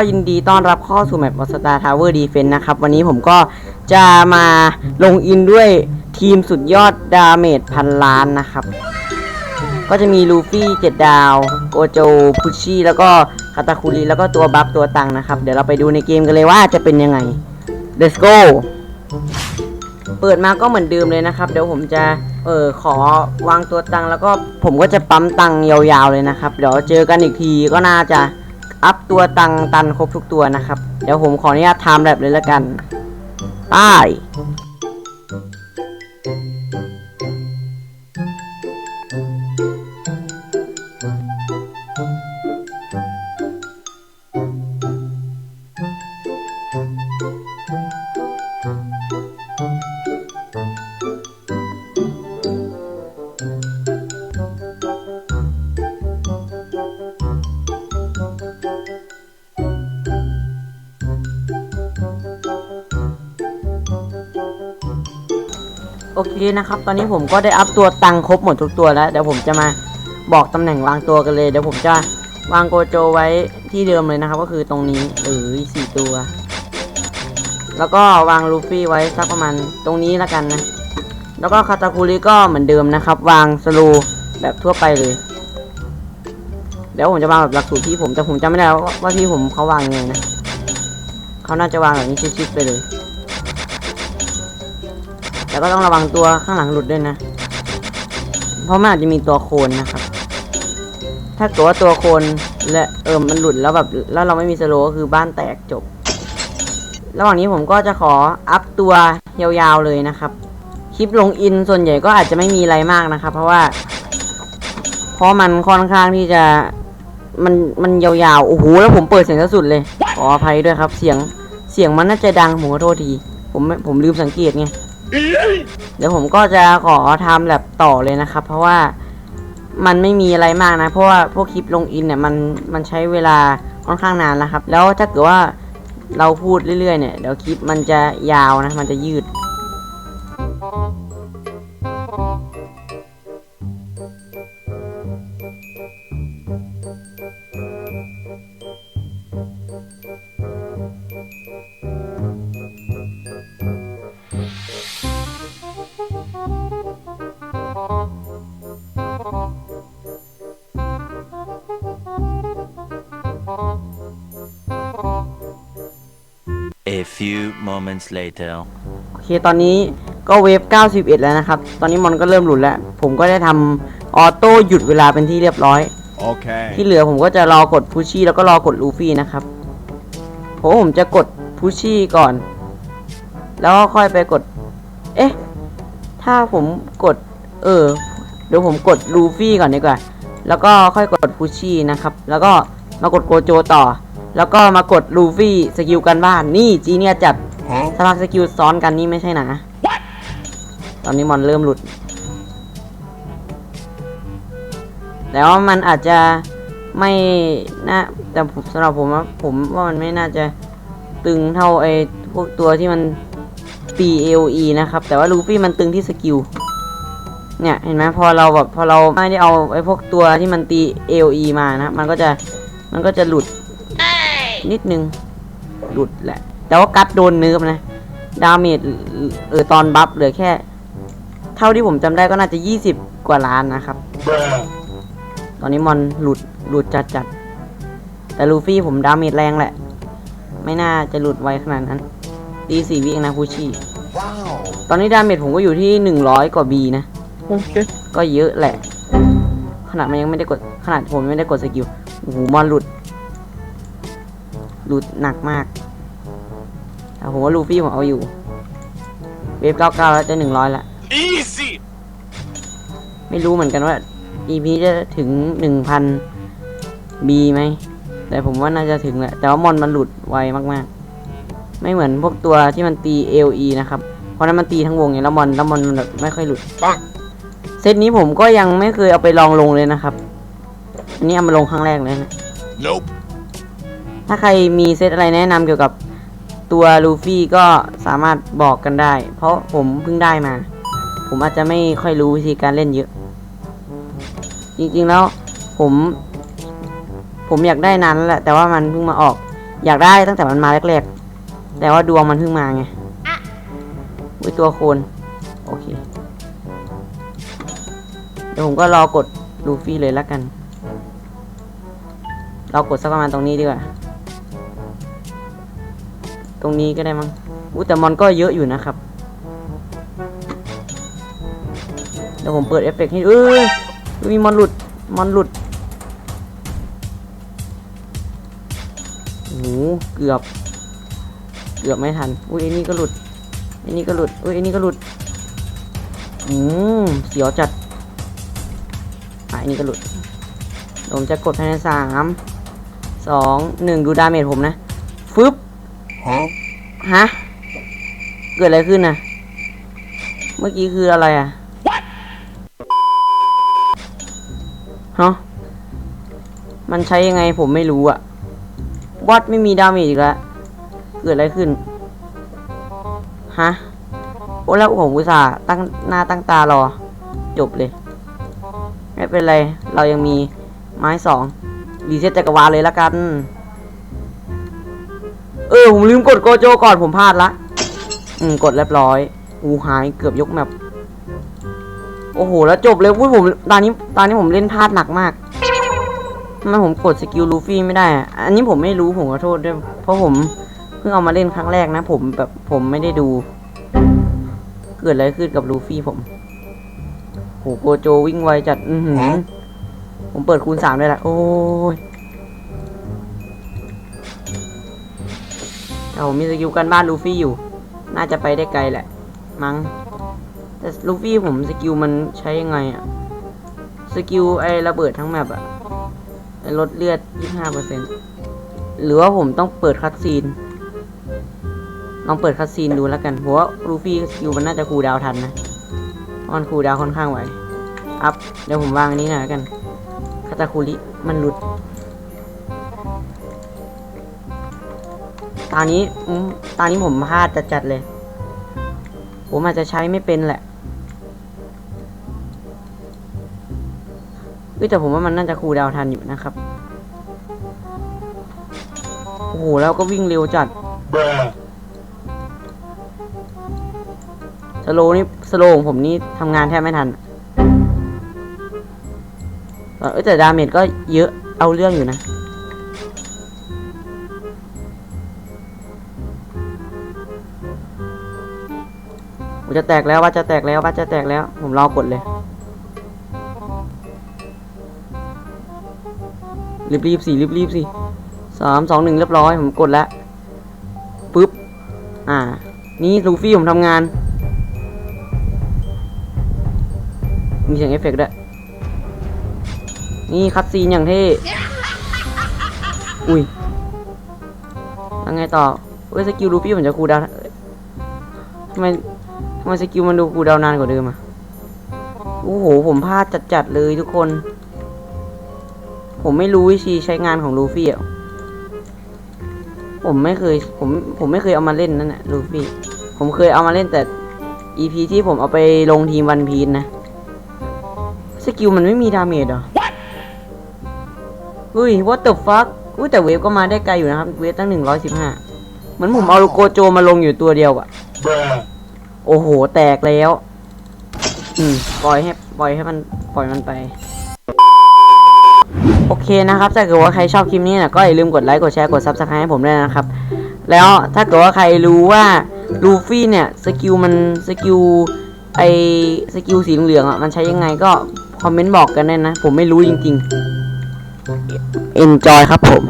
ก็ยินดีต้อนรับเข้าสู่แมป s t a r Tower Defense นะครับ วันนี้ผมก็จะมาลงอินด้วยทีมสุดยอดดาเมจพันล้านนะครับ ก็จะมีลูฟี่เจ็ดดาวโกโจพุชชี่แล้วก็คาตาคุริแล้วก็ตัวบัฟตัวตังนะครับ เดี๋ยวเราไปดูในเกมกันเลยว่าจะเป็นยังไง Let's go เปิดมาก็เหมือนเดิมเลยนะครับ เดี๋ยวผมจะเออขอวางตัวตังแล้วก็ผมก็จะปั๊มตังยาวๆเลยนะครับ เดี๋ยวเจอกันอีกทีก็น่าจะ อัพตัวตังตันครบทุกตัวนะครับ เดี๋ยวผมขออนุญาตไทม์แลบเลยละกัน ไป้ โอเคนะครับ ตอนนี้ผมก็ได้อัพตัวตังครบหมดทุกตัวแล้ว เดี๋ยวผมจะมาบอกตำแหน่งวางตัวกันเลย เดี๋ยวผมจะวางโกโจไว้ที่เดิมเลยนะครับ ก็คือตรงนี้เออสี่ตัว แล้วก็วางลูฟี่ไว้สักประมาณตรงนี้แล้วกันนะ แล้วก็คาตาคุริก็เหมือนเดิมนะครับ วางสโลว์แบบทั่วไปเลย เดี๋ยวผมจะวางแบบหลักสูตรที่ผมแต่ผมจำไม่ได้ว่าว่าที่ผมเขาวางยังไงนะเขาน่าจะวางแบบนี้ชิดๆไปเลย แต่ก็ต้องระวังตัวข้างหลังหลุดด้วยนะ เพราะมันอาจจะมีตัวโคนนะครับ ถ้าเกิดว่าตัวโคนและเออมันหลุดแล้วแบบแล้วเราไม่มีสโลก็คือบ้านแตกจบ ระหว่างนี้ผมก็จะขออัพตัวยาวๆเลยนะครับ คลิปลงอินส่วนใหญ่ก็อาจจะไม่มีอะไรมากนะครับ เพราะว่า เพราะมันค่อนข้างที่จะมันมันยาวๆ โอ้โห แล้วผมเปิดเสียงสุดเลย ขออภัยด้วยครับ เสียง เสียงมันน่าจะดัง ผมขอโทษที ผมผมลืมสังเกตไง เดี๋ยวผมก็จะขอทำแลบต่อเลยนะครับ เพราะว่ามันไม่มีอะไรมากนะ เพราะว่าพวกคลิปลงอินเนี่ยมันมันใช้เวลาค่อนข้างนานนะครับ แล้วถ้าเกิดว่าเราพูดเรื่อยๆเนี่ยเดี๋ยวคลิปมันจะยาวนะ มันจะยืด A few moments later. โอเค ตอนนี้ก็เวฟ 91 แล้วนะครับ ตอนนี้มอนก็เริ่มหลุดแล้ว ผมก็ได้ทำออโต้หยุดเวลาเป็นที่เรียบร้อย Okay. ที่เหลือผมก็จะรอกดพุชชี่แล้วก็รอกดลูฟี่นะครับผมผมจะกดพุชชี่ก่อน แล้วก็ค่อยไปกด เอ๊ะ ถ้าผมกด เออ เดี๋ยวผมกดลูฟี่ก่อนดีกว่า แล้วก็ค่อยกดพุชชี่นะครับ แล้วก็มากดโกโจต่อ แล้วก็มากดลูฟี่สกิลกันบ้าน นี่จีเนี่ยจัด Huh? สภาพสกิลซ้อนกันนี่ไม่ใช่หนาตอนนี้มอนเริ่มหลุด แต่ว่ามันอาจจะไม่น่าแต่ผมสำหรับผมว่าผมว่ามันไม่น่าจะตึงเท่าไอ้พวกตัวที่มันตี AOE นะครับ แต่ว่าลูฟี่มันตึงที่สกิล เนี่ยเห็นไหมพอเราแบบพอเราไม่ได้เอาไอ้พวกตัวที่มันตี AOE มานะ มันก็จะมันก็จะหลุดนิดนึงหลุดแหละ แต่ว่ากัดโดนเนิร์ฟนะดาเมจเออตอนบัฟเหลือแค่ เท่าที่ผมจำได้ก็น่าจะ 20 กว่าล้านนะครับ Bruh. ตอนนี้มอนหลุดหลุดจัดจัดๆแต่ลูฟี่ผมดาเมจแรงแหละ ไม่น่าจะหลุดไวขนาดนั้นตีสี่วิเองนะคูชี่ Wow. ตอนนี้ดาเมจผมก็อยู่ที่ 100 กว่าบีนะ Okay. ก็เยอะแหละ ขนาดมันยังไม่ได้กด ขนาดผมยังไม่ได้กดสกิลโอ้โหมอนหลุด หลุดหนักมากแต่ผมว่าลูฟี่ผมเอาอยู่ เวฟ99แล้วจะ100ละ Easy. ไม่รู้เหมือนกันว่า EP จะถึง1,000 B ไหม แต่ผมว่าน่าจะถึงแหละ แต่ว่ามอนมันหลุดไวมากๆ ไม่เหมือนพวกตัวที่มันตี LE นะครับ เพราะนั้นมันตีทั้งวงไงแล้วมอนแล้วมอนมันแบบไม่ค่อยหลุดปังเซตนี้ผมก็ยังไม่เคยเอาไปลองลงเลยนะครับ อันนี้เอามาลงครั้งแรกเลยนะ Nope. ถ้าใครมีเซตอะไรแนะนำเกี่ยวกับตัวลูฟี่ก็สามารถบอกกันได้ เพราะผมเพิ่งได้มา ผมอาจจะไม่ค่อยรู้วิธีการเล่นเยอะ จริงๆแล้วผม ผมอยากได้นานแล้วแหละ แต่ว่ามันเพิ่งมาออก อยากได้ตั้งแต่มันมาแรกๆ แต่ว่าดวงมันเพิ่งมาไงอุ้ยตัวโคน ดี๋ยวผมก็รอกดลูฟี่เลยละกัน เรากดสักประมาณตรงนี้ดีกว่า ตรงนี้ก็ได้มั้งอู้แต่มอนก็เยอะอยู่นะครับ เดี๋ยวผมเปิดเอฟเฟกต์ให้เอ้ยมีมอนหลุด มอนหลุดโอ้โหเกือบ เกือบไม่ทัน อุ้ยไอ้นี่ก็หลุดไอ้นี่ก็หลุด อุ้ยไอ้นี่ก็หลุด อืมเสียวจัด อะไอ้นี่ก็หลุด ผมจะกดภายในสามสองหนึ่งดูดาเมจผมนะ ฟึบฮะ เกิดอะไรขึ้นนะเมื่อกี้คืออะไรอะฮะมันใช้ยังไงผมไม่รู้อะวัดไม่มีดาเมจอีกแล้ว เกิดอะไรขึ้น ฮะ โอ้แล้วผมอุตส่าห์ตั้งหน้าตั้งตารอ จบเลย ไม่เป็นไร เรายังมีไม้สองรีเซ็ตจักรวาลเลยละกัน เออ ผมลืมกดโกโจก่อนผมพลาดละ อืม กดเรียบร้อย อูหายเกือบยกแมปโอ้โห แล้วจบเลยวุ้ยผม ตอนนี้ ตอนนี้ผมเล่นพลาดหนักมากทำไมผมกดสกิลลูฟี่ไม่ได้ อันนี้ผมไม่รู้ ผมขอโทษด้วย เพราะผมเพิ่งเอามาเล่นครั้งแรกนะ ผมแบบผมไม่ได้ดู เกิดอะไรขึ้นกับลูฟี่ผม หโกโจวิ่งไวจัด อือหือ ผมเปิดคูณสามได้ละโอ้ยแต่ผมมีสกิลกันบ้านลูฟี่อยู่ น่าจะไปได้ไกลแหละ มั้ง แต่ลูฟี่ผมสกิลมันใช้ยังไงอะสกิลไอ้ระเบิดทั้งแมปอะไอ้ลดเลือด 25%หรือว่าผมต้องเปิดคัตซีน ลองเปิดคัตซีนดูแล้วกัน เพราะว่าลูฟี่สกิลมันน่าจะคูลดาวน์ทันนะ เพราะมันคูดาวค่อนข้างไวอัพเดี๋ยวผมวางอันนี้หน่อยกันคาตาคุริมันหลุดตอนนี้อืมตอนนี้ผมพลาดจัดๆเลย ผมอาจจะใช้ไม่เป็นแหละเฮ้ยแต่ผมว่ามันน่าจะคูดาวทันอยู่นะครับ โอ้โห แล้วก็วิ่งเร็วจัด สโลนี่สโลของผมนี่ทำงานแทบไม่ทันเออแต่ดาเมจก็เยอะเอาเรื่องอยู่นะผมจะแตกแล้วว่าจะแตกแล้วว่าจะแตกแล้ว ผมรอกดเลย รีบรีบสิรีบรีบสิสามสองหนึ่งเรียบร้อย ผมกดแล้ว ปึ๊บ อ่า นี่ลูฟี่ผมทำงาน มีเสียงเอฟเฟกต์ด้วย นี่คัดซีนอย่างเท่อุ้ยยังไงต่อเว้ยสกิลลูฟี่ผมจะคูดาวทำไมทำไมสกิลมันดูคูดาวนานกว่าเดิมอะโอ้โห ผมพลาดจัดๆเลยทุกคน ผมไม่รู้วิธีใช้งานของลูฟี่อะผมไม่เคย ผม ผมไม่เคยเอามาเล่นนั่นแหละลูฟี่ ผมเคยเอามาเล่นแต่ EP ที่ผมเอาไปลงทีมวันพีนนะ สกิลมันไม่มีดาเมจเหรอเฮ้ย what the fuck อุ้ยแต่เวฟก็มาได้ไกลอยู่นะครับ เวฟตั้งหนึ่งร้อยสิบห้าเหมือนผมเอาโกโจมาลงอยู่ตัวเดียวอะโอ้โห แตกแล้ว อืม ปล่อยให้ ปล่อยให้มัน ปล่อยมันไป โอเคนะครับ ถ้าเกิดว่าใครชอบคลิปนี้นะก็อย่าลืมกดไลค์ กดแชร์ กด subscribe ให้ผมด้วยนะครับ แล้วถ้าเกิดว่าใครรู้ว่าลูฟี่เนี่ย สกิลมัน สกิลไอสกิลสีเหลืองๆอะ มันใช้ยังไงก็ คอมเมนต์บอกกันได้นะ ผมไม่รู้จริงๆ enjoy ครับผม